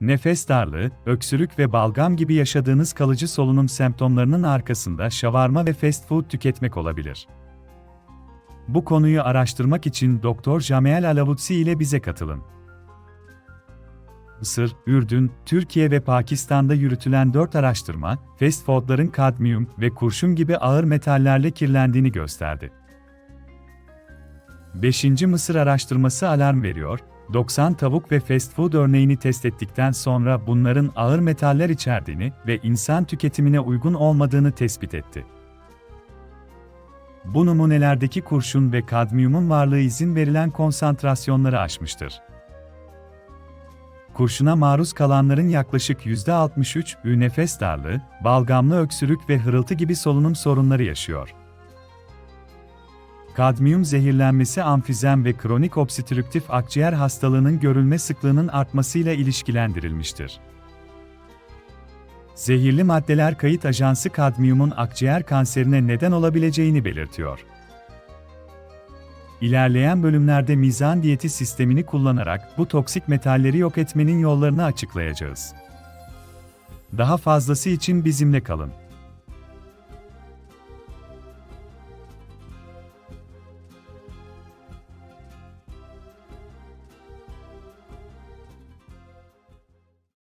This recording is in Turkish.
Nefes darlığı, öksürük ve balgam gibi yaşadığınız kalıcı solunum semptomlarının arkasında şavarma ve fast food tüketmek olabilir. Bu konuyu araştırmak için Dr. Jameel Alavutsi ile bize katılın. Mısır, Ürdün, Türkiye ve Pakistan'da yürütülen 4 araştırma, fast foodların kadmiyum ve kurşun gibi ağır metallerle kirlendiğini gösterdi. 5. Mısır araştırması alarm veriyor, 90 tavuk ve fast food örneğini test ettikten sonra bunların ağır metaller içerdiğini ve insan tüketimine uygun olmadığını tespit etti. Bu numunelerdeki kurşun ve kadmiyumun varlığı izin verilen konsantrasyonları aşmıştır. Kurşuna maruz kalanların yaklaşık %63'ü nefes darlığı, balgamlı öksürük ve hırıltı gibi solunum sorunları yaşıyor. Kadmiyum zehirlenmesi amfizem ve kronik obstrüktif akciğer hastalığının görülme sıklığının artmasıyla ilişkilendirilmiştir. Zehirli maddeler kayıt ajansı kadmiyumun akciğer kanserine neden olabileceğini belirtiyor. İlerleyen bölümlerde mizan diyeti sistemini kullanarak bu toksik metalleri yok etmenin yollarını açıklayacağız. Daha fazlası için bizimle kalın.